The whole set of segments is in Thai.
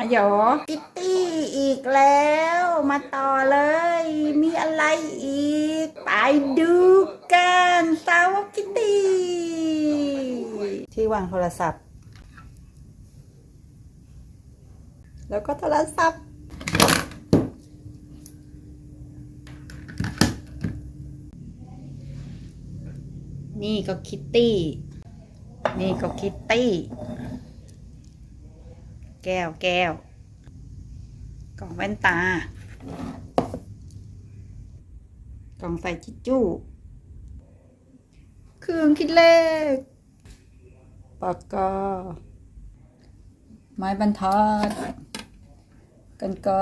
ฮัลโหลคิตตี้อีกแล้ว มาต่อเลย มีอะไรอีก ไปดูกันสาวกคิตตี้ ที่วางโทรศัพท์ แล้วก็โทรศัพท์ นี่ก็คิตตี้ นี่ก็คิตตี้ แก้วแก้ว กล่องแว่นตา กล่องใส่จิจจู้ เครื่องคิดเลข ปากกา ไม้บรรทัด กันไกร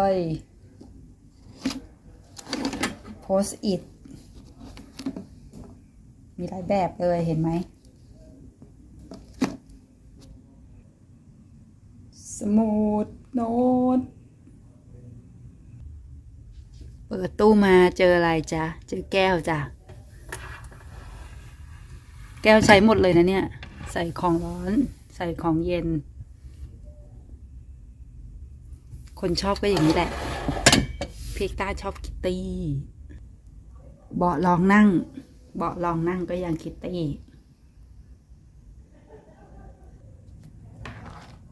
โพสอิดมีหลายแบบเลยเห็นไหม มุดโน้ต เปิดตู้มาเจออะไรจ๊ะ เจอแก้วจ้ะ แก้วใช้หมดเลยนะเนี่ย ใส่ของร้อน ใส่ของเย็น คนชอบก็อย่างนี้แหละ เพกต้าชอบคิตตี้ เบาะรองนั่ง เบาะรองนั่งก็ยังคิตตี้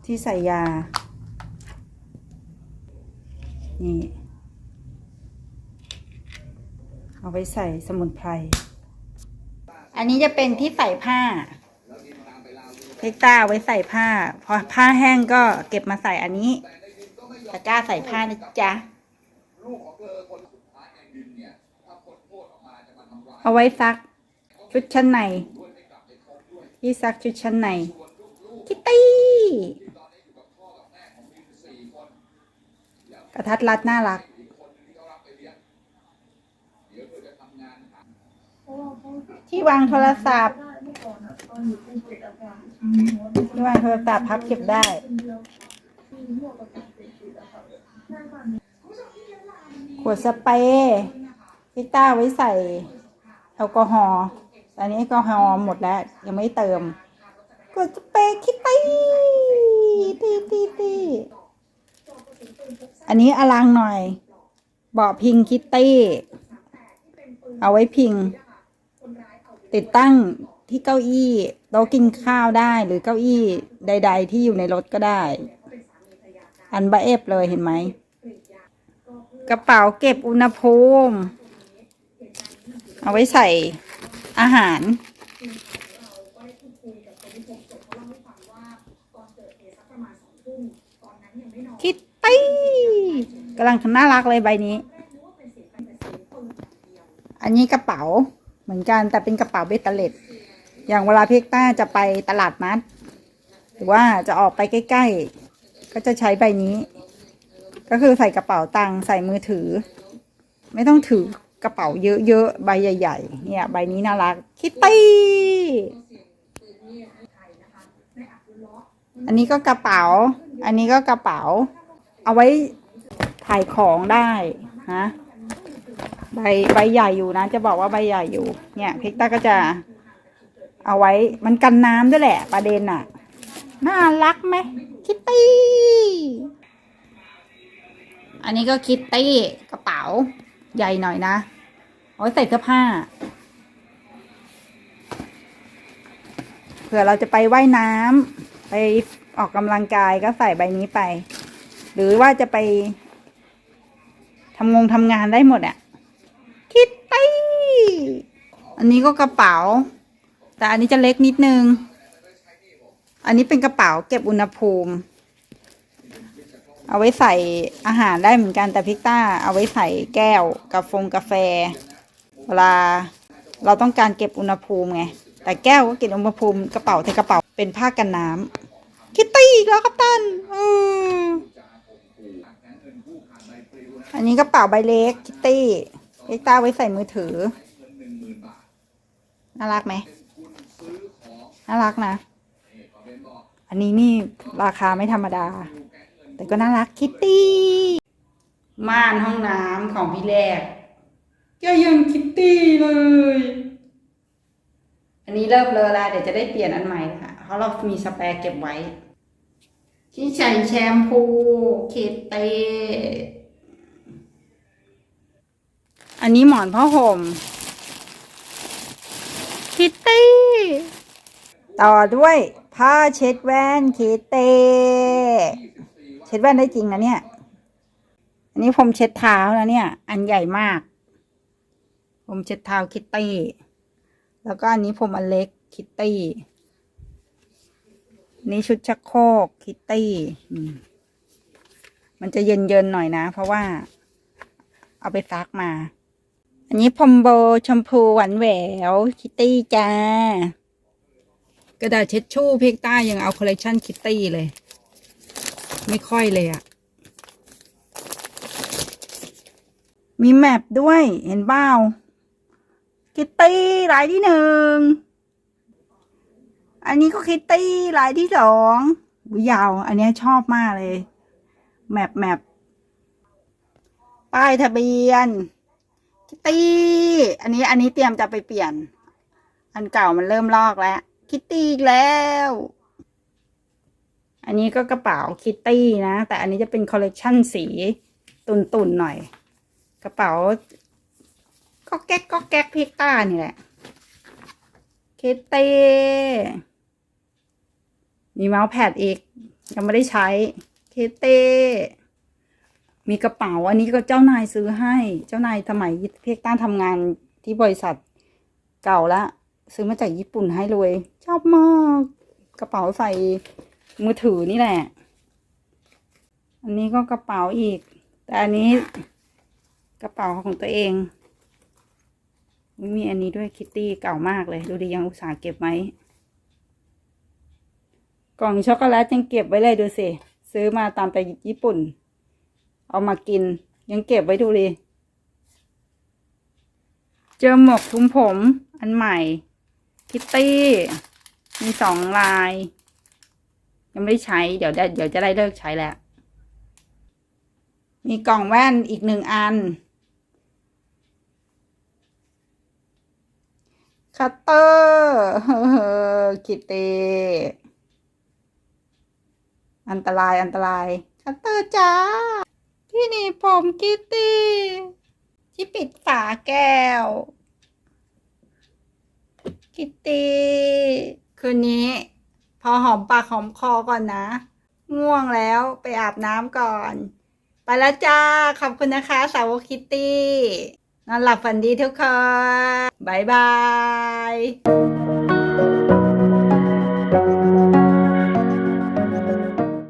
ที่ใส่ยา นี่ เอาไว้ใส่สมุนไพร อันนี้จะเป็นที่ใส่ผ้าเพกต้าเอาไว้ใส่ผ้า พอผ้าแห้งก็เก็บมาใส่อันนี้ตะกร้าใส่ผ้านะจ๊ะเอาไว้ซักชุดชั้นในที่ซักชุดชั้นใน คิตตี้ กระทัดรัดน่ารัก ที่วางโทรศัพท์ ที่วางโทรศัพท์พับเก็บได้ ขวดสเปรย์พิต้าไว้ใส่แอลกอฮอล์ตอนนี้แอลกอฮอล์หมดแล้ว ยังไม่เติมขวดสเปรย์คิตตี้ตีตีตี อันนี้อลังหน่อยเบาะพิงคิตตี้ เอาไว้พิง ติดตั้งที่เก้าอี้โต๊ะกินข้าวได้หรือเก้าอี้ใด ๆ ที่อยู่ในรถก็ได้ อันบะเอฟเลยเห็นไหม กระเป๋าเก็บอุณหภูมิ เอาไว้ใส่อาหารคิตตี้ กำลังน่ารักเลยใบนี้ อันนี้กระเป๋าเหมือนกันแต่เป็นกระเป๋าเบตเตเล็ตอย่างเวลาเพกต้าจะไปตลาดนัด หรือว่าจะออกไปใกล้ ๆ ก็จะใช้ใบนี้ ก็คือใส่กระเป๋าตังค์ใส่มือถือ ไม่ต้องถือกระเป๋าเยอะๆใบใหญ่ ๆ เนี่ย ใบนี้น่ารักคิตตี้อันนี้ก็กระเป๋า อันนี้ก็กระเป๋า เอาไว้ ถ่ายของได้นะใบใบใหญ่อยู่นะ จะบอกว่าใบใหญ่อยู่ เนี่ยเพกต้าก็จะเอาไว้มันกันน้ำด้วยแหละ ประเด็นน่ะ น่ารักไหมคิตตี้ อันนี้ก็คิตตี้กระเป๋าใหญ่หน่อยนะเอาไว้ใส่เสื้อผ้า เผื่อเราจะไปไว่ายน้ำไปออกกำลังกายก็ใส่ใบนี้ไป หรือว่าจะไป ทำงงทำงานได้หมดอะคิตตี้อันนี้ก็กระเป๋า แต่อันนี้จะเล็กนิดนึง อันนี้เป็นกระเป๋าเก็บอุณหภูมิ เอาไว้ใส่อาหารได้เหมือนกันแต่พิกต้า เอาไว้ใส่แก้วกาฟงกาแฟ เวลาเราต้องการเก็บอุณหภูมิไง แต่แก้วก็เก็บอุณหภูมิกระเป๋าแต่กระเป๋าเป็นผ้ากันน้ำคิตตี้แล้วครับตันอืม อันนี้กระเป๋าใบเล็กคิตตี้พิกต้าไว้ใส่มือถือ น่ารักไหม น่ารักนะ อันนี้นี่ราคาไม่ธรรมดา แต่ก็น่ารักคิตตี้ ม่านห้องน้ำของพี่แรก ก็ยังคิตตี้เลย อันนี้เริ่มเลอะแล้วเดี๋ยวจะได้เปลี่ยนอันใหม่ค่ะ เพราะเรามีสแปร์เก็บไว้ที่ใส่แชมพูคิตตี้ อันนี้หมอนผ้าห่มคิตตี้ต่อด้วยผ้าเช็ดแว่นคิตตี้เช็ดแว่นได้จริงนะเนี่ย อันนี้ผมเช็ดเท้านะเนี่ย อันใหญ่มาก ผมเช็ดเท้าคิตตี้ แล้วก็อันนี้ผมอันเล็กคิตตี้นี่ชุดชักโครกคิตตี้มมันจะเย็นๆหน่อยนะ เพราะว่าเอาไปซักมา อันนี้พรมโบชมพูหวานแหววคิตตี้จ้า กระดาษเช็ดชู่พิกต้ายังเอาคอลเลกชันคิตตี้เลย ไม่ค่อยเลยอะมีแมปด้วยเห็นเบ้าคิตตี้รายที่หนึ่ง อันนี้ก็คิตตี้ลายที่สองอุ๊ยยาว อันเนี้ยชอบมากเลย แมปแมปป้ายทะเบียน คิตตี้ อันนี้อันนี้เตรียมจะไปเปลี่ยน อันเก่ามันเริ่มลอกแล้ว คิตตี้อีกแล้ว อันนี้ก็กระเป๋าคิตตี้นะ แต่อันนี้จะเป็นคอลเลกชันสีตุนตุนๆหน่อย กระเป๋า ก็แก๊กก็แก๊กพิกต้านี่แหละ คิตตี้ มีเมาส์แพดอีก ยังไม่ได้ใช้ คิตตี้ มีกระเป๋า อันนี้ก็เจ้านายซื้อให้ เจ้านายสมัยเพียกต้านทำงานที่บริษัทเก่าละ ซื้อมาจากญี่ปุ่นให้เลย ชอบมาก กระเป๋าใส่มือถือนี่แหละ อันนี้ก็กระเป๋าอีก แต่อันนี้กระเป๋าของตัวเองมีอันนี้ด้วยคิตตี้เก่ามากเลย ดูดิยังอุตส่าห์เก็บไว้กล่องช็อกโกแลตยังเก็บไว้เลยดูสิ ซื้อมาตามไปญี่ปุ่น เอามากิน ยังเก็บไว้ดูดิเจอหมวกคลุมผม อันใหม่ คิตตี้ มีสองลาย ยังไม่ได้ใช้ เดี๋ยวเดี๋ยวจะได้เลิกใช้แล้ว มีกล่องแว่นอีกหนึ่งอัน คัตเตอร์คิตตี้อันตรายอันตราย คัตเตอร์จ้า ที่นี่ผมคิตตี้ที่ปิดฝาแก้ว คิตตี้คืนนี้ พอหอมปากหอมคอก่อนนะ ง่วงแล้วไปอาบน้ำก่อน ไปแล้วจ้า ขอบคุณนะคะ สาวกคิตตี้ นอนหลับฝันดีทุกคน บ๊ายบาย